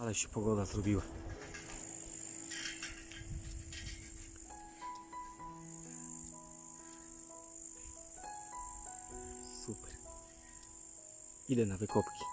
Ale się pogoda zrobiła. Super. Idę na wykopki.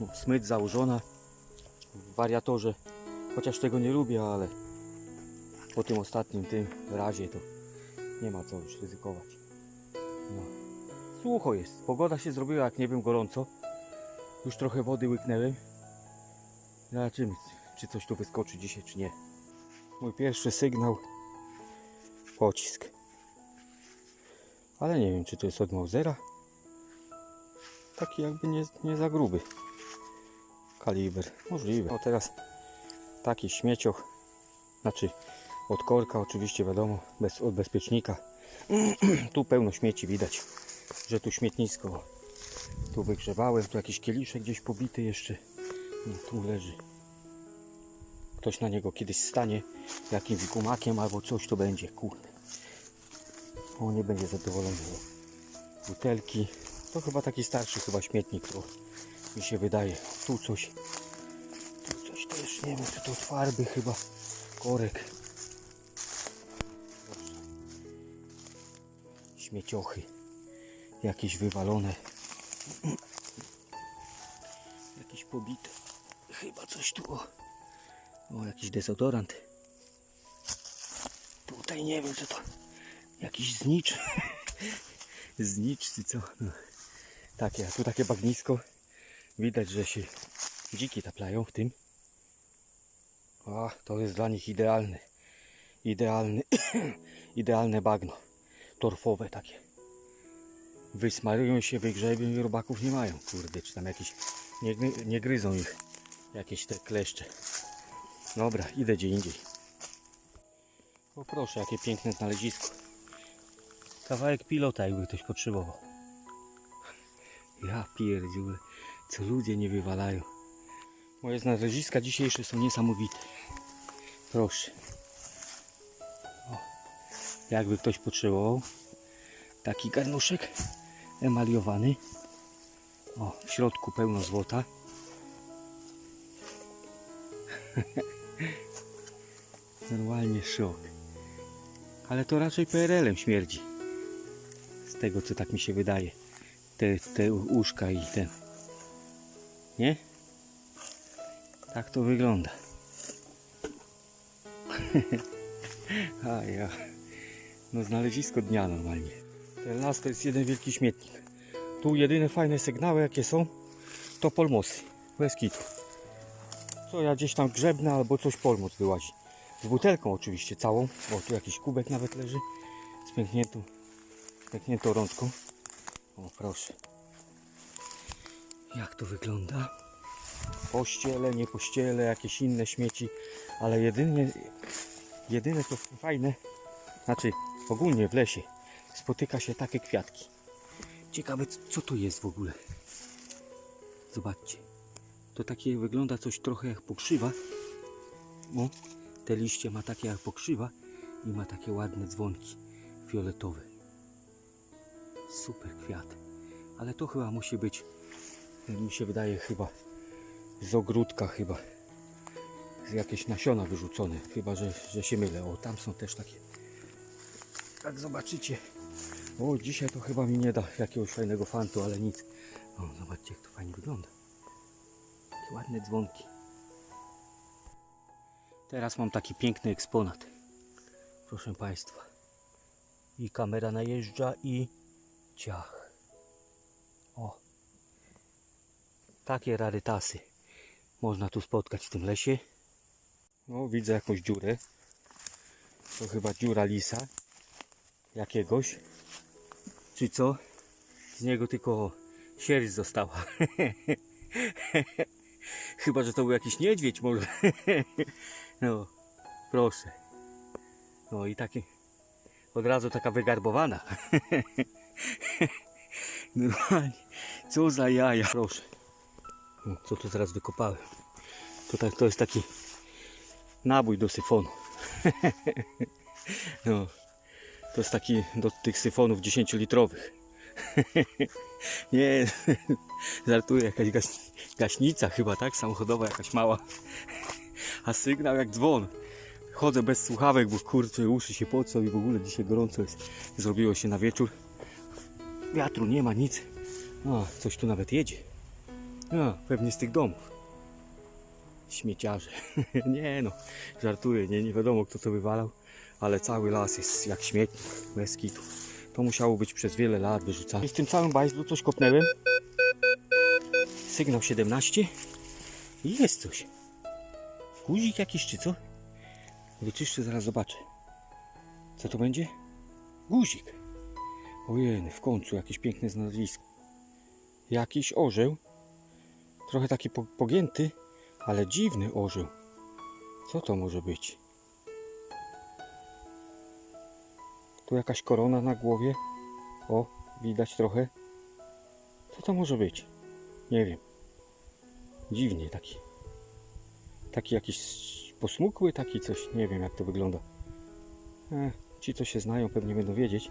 No, Smyć założona w wariatorze. Chociaż tego nie lubię, ale po tym ostatnim tym razie to nie ma co już ryzykować. No. Sucho jest. Pogoda się zrobiła jak nie wiem gorąco. Już trochę wody łyknęłem. Zobaczymy czy coś tu wyskoczy dzisiaj czy nie. Mój pierwszy sygnał. Pocisk. Ale nie wiem czy to jest od Mausera. Taki jakby nie, nie za gruby kaliber. Możliwe. O teraz taki śmiecioch, znaczy od korka oczywiście wiadomo, bez, od bezpiecznika. tu pełno śmieci widać, że tu śmietnisko. Tu wygrzewałem, tu jakiś kieliszek gdzieś pobity jeszcze. No, tu leży. Ktoś na niego kiedyś stanie jakimś gumakiem albo coś to będzie, kurde. On nie będzie zadowolony. Butelki. To chyba taki starszy chyba śmietnik mi się wydaje. Tu coś. Tu coś też nie wiem, czy to farby chyba. Korek. Śmieciochy. Jakieś wywalone. Jakieś pobite. Chyba coś tu. O, o jakiś dezodorant. Tutaj nie wiem co to. Jakiś znicz. znicz czy co. No. Takie, tu takie bagnisko. Widać, że się dziki taplają w tym. A, to jest dla nich idealny. Idealny, idealne bagno. Torfowe takie. Wysmarują się, wygrzebią i robaków nie mają. Kurde, czy tam jakieś... Nie, nie gryzą ich jakieś te kleszcze. Dobra, idę gdzie indziej. O proszę, jakie piękne znalezisko. Kawałek pilota, jakby ktoś potrzebował. Ja pierdziule, co ludzie nie wywalają. Moje znaleziska dzisiejsze są niesamowite. Proszę. O, jakby ktoś potrzebował. Taki garnuszek emaliowany. O, w środku pełno złota. Normalnie szok. Ale to raczej PRL-em śmierdzi. Z tego co tak mi się wydaje te, te i ten. Nie? Tak to wygląda. A ja. No znalezisko dnia normalnie. Ten las to jest jeden wielki śmietnik. Tu jedyne fajne sygnały jakie są to polmosy. Bez kitu. Co ja gdzieś tam grzebnę albo coś polmos wyłazi. Z butelką oczywiście całą. O tu jakiś kubek nawet leży. Z pękniętą, pękniętą rączką. O proszę. Jak to wygląda? Pościele, nie pościele, jakieś inne śmieci, ale jedynie, jedyne to fajne, znaczy ogólnie w lesie spotyka się takie kwiatki. Ciekawe co to jest w ogóle. Zobaczcie. To takie wygląda coś trochę jak pokrzywa. O, te liście ma takie jak pokrzywa i ma takie ładne dzwonki fioletowe. Super kwiat. Ale to chyba musi być, mi się wydaje chyba z ogródka chyba. Z jakieś nasiona wyrzucone. Chyba, że, że się mylę. O, tam są też takie. Jak zobaczycie. O, dzisiaj to chyba mi nie da jakiegoś fajnego fantu, ale nic. O, zobaczcie jak to fajnie wygląda. Takie ładne dzwonki. Teraz mam taki piękny eksponat. Proszę Państwa. I kamera najeżdża i ciach. Takie rarytasy można tu spotkać w tym lesie. No, widzę jakąś dziurę. To chyba dziura lisa. jakiegoś. Czy co? Z niego tylko sierść została. Chyba, że to był jakiś niedźwiedź może. No, proszę. No i taki od razu taka wygarbowana. Normalnie. Co za jaja. Proszę. Co tu teraz wykopałem? Tutaj to jest taki nabój do syfonu. No, to jest taki do tych syfonów 10-litrowych. Nie, żartuję, jakaś gaś, gaśnica chyba, tak? Samochodowa jakaś mała. A sygnał jak dzwon. Chodzę bez słuchawek, bo kurczę, uszy się pocą i w ogóle dzisiaj gorąco jest. Zrobiło się na wieczór. Wiatru nie ma, nic. A, coś tu nawet jedzie. A, pewnie z tych domów. Śmieciarze. nie no, żartuję, nie, nie wiadomo kto to wywalał, ale cały las jest jak śmietnik, bez kitu. To musiało być przez wiele lat wyrzucane. I w tym całym bajzlu coś kopnęłem. Sygnał 17 i jest coś. Guzik jakiś czy co? Wyczyszczę, zaraz zobaczę. Co to będzie? Guzik. Ojej, w końcu jakieś piękne znalezisko. Jakiś orzeł. Trochę taki po- pogięty, ale dziwny orzeł. Co to może być? Tu jakaś korona na głowie. O, widać trochę. Co to może być? Nie wiem. Dziwnie taki. Taki jakiś posmukły, taki coś. Nie wiem jak to wygląda. E, ci co się znają pewnie będą wiedzieć.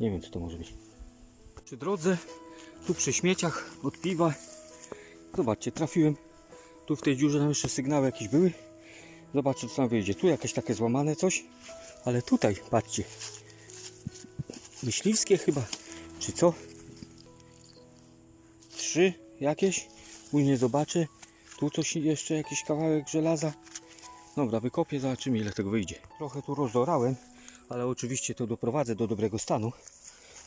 Nie wiem co to może być. Przy drodze, tu przy śmieciach od piwa. Zobaczcie, trafiłem. Tu w tej dziurze nam jeszcze sygnały jakieś były. Zobaczcie co tam wyjdzie. Tu jakieś takie złamane coś. Ale tutaj, patrzcie. Myśliwskie chyba. Czy co? Trzy jakieś. Później zobaczę. Tu coś jeszcze, jakiś kawałek żelaza. Dobra, wykopię, zobaczymy ile tego wyjdzie. Trochę tu rozdorałem, ale oczywiście to doprowadzę do dobrego stanu.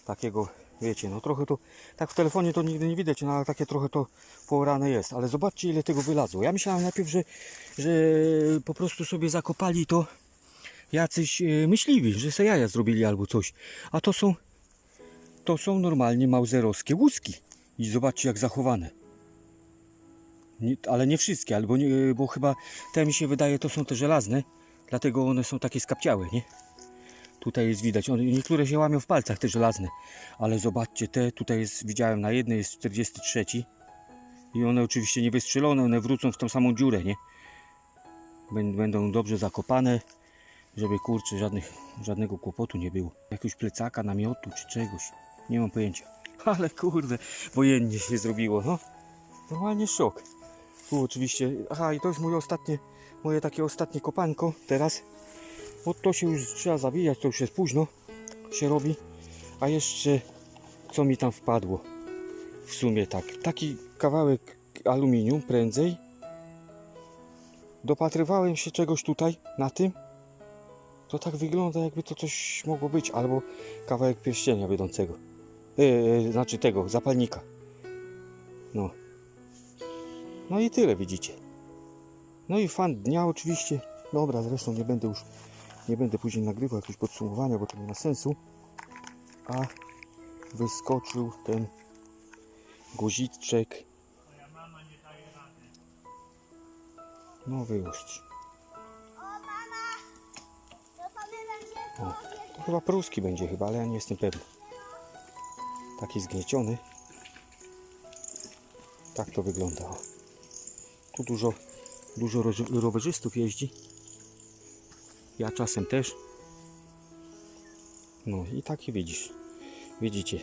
Takiego, wiecie, no trochę to, tak w telefonie to nigdy nie widać, no ale takie trochę to poorane jest. Ale zobaczcie ile tego wylazło. Ja myślałem najpierw, że, że po prostu sobie zakopali to jacyś e, myśliwi, że se jaja zrobili albo coś. A to są, to są normalnie mauzerowskie łuski. I zobaczcie jak zachowane. Nie, ale nie wszystkie, albo nie, bo chyba te mi się wydaje to są te żelazne, dlatego one są takie skapciałe, nie? Tutaj jest widać, niektóre się łamią w palcach te żelazne, ale zobaczcie te, tutaj jest, widziałem na jednej jest 43 i one oczywiście nie wystrzelone, one wrócą w tą samą dziurę, nie? Bę- Będą dobrze zakopane, żeby kurczę żadnych, żadnego kłopotu nie było. Jakiegoś plecaka, namiotu czy czegoś, nie mam pojęcia. Ale kurde, wojennie się zrobiło, no. Normalnie szok. Tu oczywiście, aha i to jest moje ostatnie, moje takie ostatnie kopanko teraz. Bo to się już trzeba zawijać, to już jest późno się robi. A jeszcze co mi tam wpadło? W sumie tak, taki kawałek aluminium prędzej. Dopatrywałem się czegoś tutaj na tym. To tak wygląda jakby to coś mogło być, albo kawałek pierścienia wiodącego. Yy, znaczy tego, zapalnika. No. No i tyle widzicie. No i fan dnia oczywiście. Dobra, zresztą nie będę już, nie będę później nagrywał jakiegoś podsumowania, bo to nie ma sensu. A wyskoczył ten guziczek. No wyłuszcz. O, to chyba pruski będzie chyba, ale ja nie jestem pewny. Taki zgnieciony. Tak to wygląda. Tu dużo, dużo rowerzystów jeździ. Ja czasem też. No i taki widzisz. Widzicie.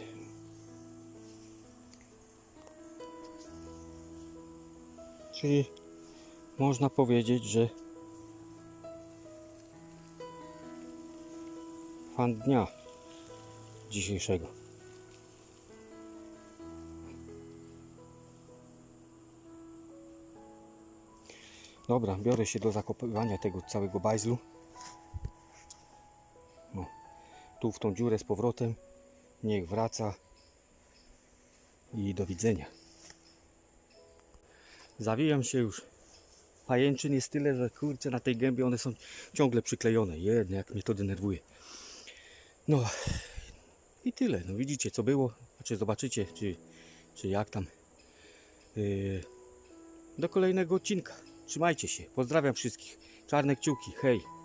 Czyli można powiedzieć, że fan dnia dzisiejszego. Dobra, biorę się do zakopywania tego całego bajzlu. Tu w tą dziurę z powrotem. Niech wraca. I do widzenia. Zawijam się już. Pajęczyn jest tyle, że kurczę na tej gębie one są ciągle przyklejone. Jedne, jak mnie to denerwuje. No i tyle. No widzicie co było. Znaczy zobaczycie czy, czy jak tam. Yy, do kolejnego odcinka. Trzymajcie się. Pozdrawiam wszystkich. Czarne kciuki. Hej.